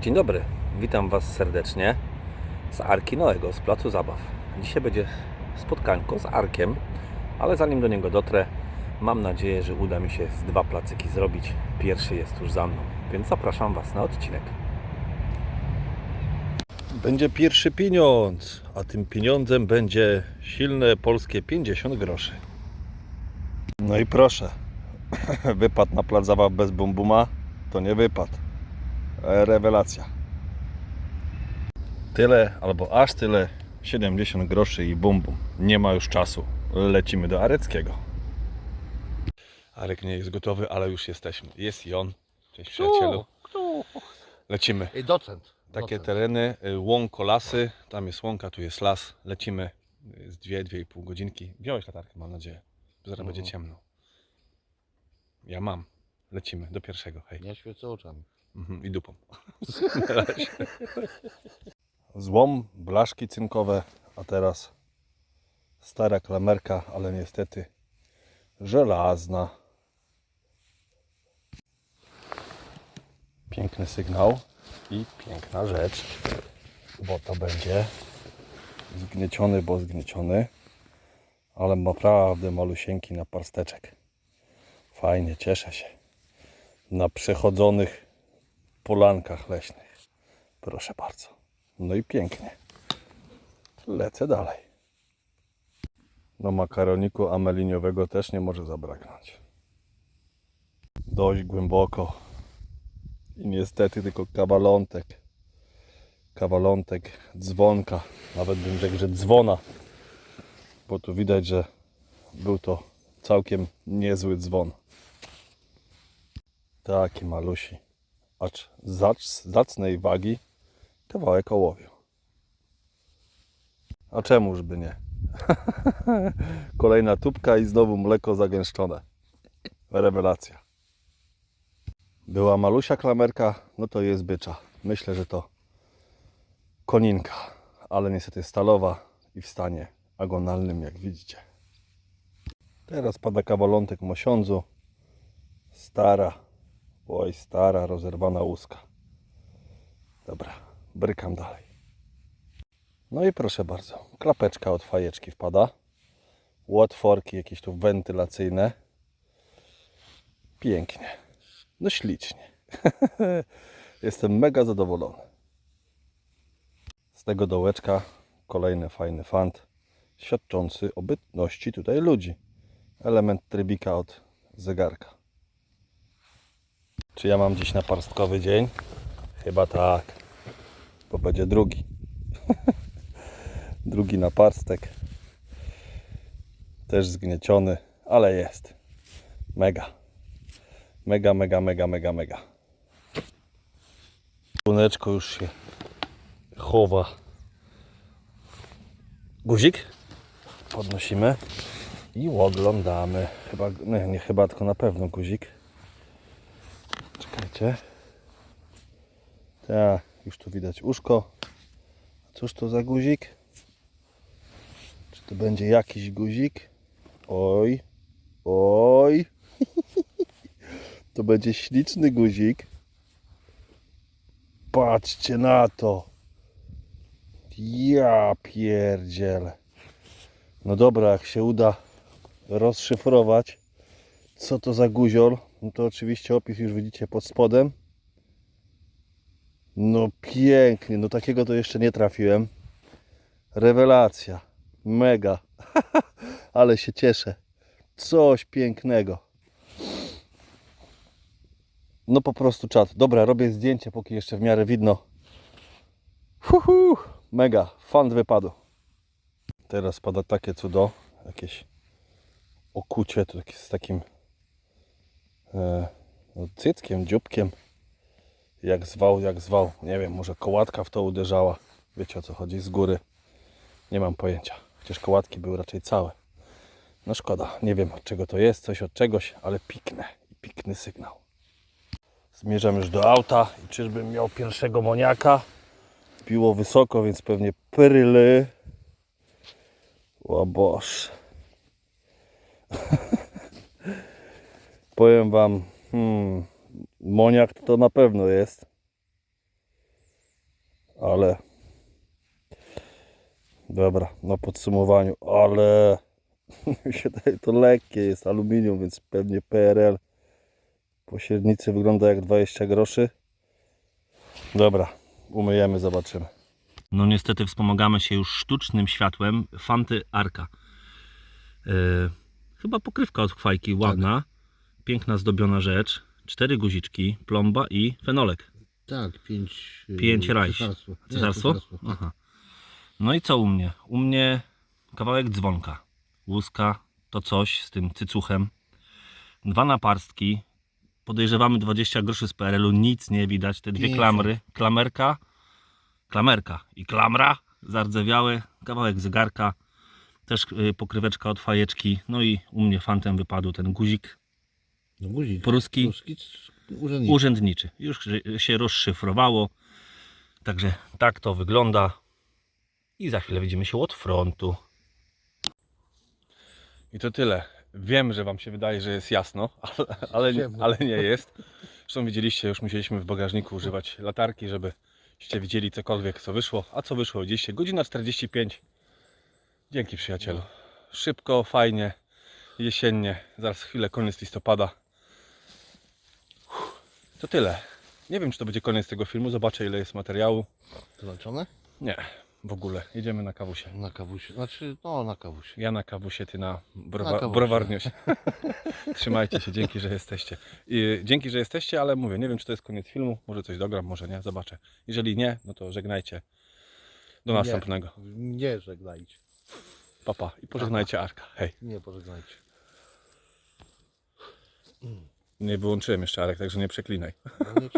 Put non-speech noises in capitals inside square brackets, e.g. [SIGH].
Dzień dobry, witam Was serdecznie z Arki Noego, z Placu Zabaw. Dzisiaj będzie spotkanko z Arkiem, ale zanim do niego dotrę, mam nadzieję, że uda mi się z dwa placyki zrobić. Pierwszy jest już za mną, więc zapraszam Was na odcinek. Będzie pierwszy pieniądz, a tym pieniądzem będzie silne polskie 50 groszy. No i proszę, [LAUGHS] wypad na plac zabaw bez bumbuma to nie wypad. E, Rewelacja. Tyle, albo aż tyle, 70 groszy i bum bum. Nie ma już czasu. Lecimy do Areckiego. Arek nie jest gotowy, ale już jesteśmy. Jest i on. Cześć przyjacielu. Lecimy. Ej, docent. Takie docent. tereny, y, łąko, lasy. Tam jest łąka, tu jest las. Lecimy y, z 2-2,5 godzinki. Wziąłeś latarkę, mam nadzieję. Zaraz będzie ciemno. Ja mam. Lecimy do pierwszego. Hej. Nie świecę oczami. Mhm, I dupą. [LAUGHS] Złom, blaszki cynkowe, a teraz stara klamerka, ale niestety żelazna. Piękny sygnał i piękna rzecz, bo to będzie zgnieciony, bo zgnieciony, ale naprawdę malusieńki naparsteczek. Fajnie, cieszę się. Na przechodzonych polankach leśnych. Proszę bardzo. No i pięknie. Lecę dalej. No makaroniku ameliniowego też nie może zabraknąć. Dość głęboko. I niestety tylko kawalątek. Kawalątek dzwonka. Nawet bym rzekł, że dzwona. Bo tu widać, że był to całkiem niezły dzwon. Taki malusi acz zacnej wagi kawałek ołowiu. A czemuż by nie? [LAUGHS] Kolejna tubka i znowu mleko zagęszczone. Rewelacja. Była malusia klamerka, no to jest bycza. Myślę, że to koninka, ale niestety stalowa i w stanie agonalnym, jak widzicie. Teraz pada kawalątek mosiądzu. Stara, Oj, stara, rozerwana łuska. Dobra, brykam dalej. No i proszę bardzo, klapeczka od fajeczki wpada. Łotworki jakieś tu wentylacyjne. Pięknie. No ślicznie. [LAUGHS] Jestem mega zadowolony. Z tego dołeczka kolejny fajny fant, świadczący o bytności tutaj ludzi. Element trybika od zegarka. Czy ja mam dziś naparstkowy dzień? Chyba tak. Bo będzie drugi. [LAUGHS] drugi naparstek. Też zgnieciony, ale jest. Mega. Mega, mega, mega, mega, mega. Słoneczko już się chowa. Guzik. Podnosimy i oglądamy. Chyba, nie, nie chyba, tylko na pewno guzik. Czekajcie. Tak, już tu widać uszko. Cóż to za guzik? Czy to będzie jakiś guzik? Oj, oj. [LAUGHS] To będzie śliczny guzik. Patrzcie na to. Ja pierdzielę. No dobra, jak się uda rozszyfrować, co to za guzior, no to oczywiście opis już widzicie pod spodem. No pięknie, no takiego to jeszcze nie trafiłem. Rewelacja, mega, [LAUGHS] ale się cieszę. Coś pięknego. No po prostu czad. Dobra, robię zdjęcie, póki jeszcze w miarę widno. Huhu, mega, fan wypadu. Teraz pada takie cudo, jakieś okucie, takie z takim e, no, cyckiem, dzióbkiem. Jak zwał, jak zwał. Nie wiem, może kołatka w to uderzała. Wiecie o co chodzi, z góry. Nie mam pojęcia. Chociaż kołatki były raczej całe. No szkoda, nie wiem od czego to jest, coś od czegoś, ale piknę i pikny sygnał. Zmierzam już do auta i czyżbym miał pierwszego moniaka. Piło wysoko, więc pewnie pryly. O Boż. [LAUGHS] Powiem Wam, hmm, moniak to na pewno jest. ale dobra, na podsumowaniu, ale [LAUGHS] to lekkie jest aluminium, więc pewnie PRL po średnicy wygląda jak 20 groszy. Dobra, umyjemy, zobaczymy. No niestety wspomagamy się już sztucznym światłem Fanty Arka. Yy, chyba pokrywka od fajki ładna, piękna zdobiona rzecz. Cztery guziczki, plomba i fenolek. Tak, pięć. yy, Pięć rajś. Cesarstwo. Nie, Cesarstwo? cesarstwo. Aha. No i co u mnie? U mnie kawałek dzwonka, łuska, to coś z tym cycuchem, dwa naparstki, podejrzewamy 20 groszy z PRL-u, nic nie widać, te dwie klamry, klamerka, klamerka i klamra zardzewiałe, kawałek zegarka, też y, pokryweczka od fajeczki, no i u mnie fantem wypadł ten guzik No guzik. Pruski. Pruski urzędniczy. urzędniczy. Już się rozszyfrowało. Także tak to wygląda. I za chwilę widzimy się od frontu. I to tyle. Wiem, że Wam się wydaje, że jest jasno, [LAUGHS] ale, ale, nie, ale nie jest. Zresztą widzieliście, już musieliśmy w bagażniku używać latarki, żebyście widzieli cokolwiek, co wyszło. A co wyszło? Widzieliście? Godzina 45. Dzięki przyjacielu. Szybko, fajnie, jesiennie. Zaraz chwilę, koniec listopada. To tyle. Nie wiem, czy to będzie koniec tego filmu. Zobaczę, ile jest materiału. Zobaczone? Nie, w ogóle. Jedziemy na kawusie. Na kawusie. Znaczy, no na kawusie. Ja na kawusie, ty na, browa- Na kawusie. [LAUGHS] Trzymajcie się, dzięki, że jesteście. I dzięki, że jesteście, ale mówię, nie wiem, czy to jest koniec filmu. Może coś dogram, może nie, zobaczę. Jeżeli nie, no to żegnajcie. Do Nie. następnego. Nie żegnajcie. Papa. I pożegnajcie Arka. Hej. Nie pożegnajcie. Nie wyłączyłem jeszcze Arek, także nie przeklinaj. No nie-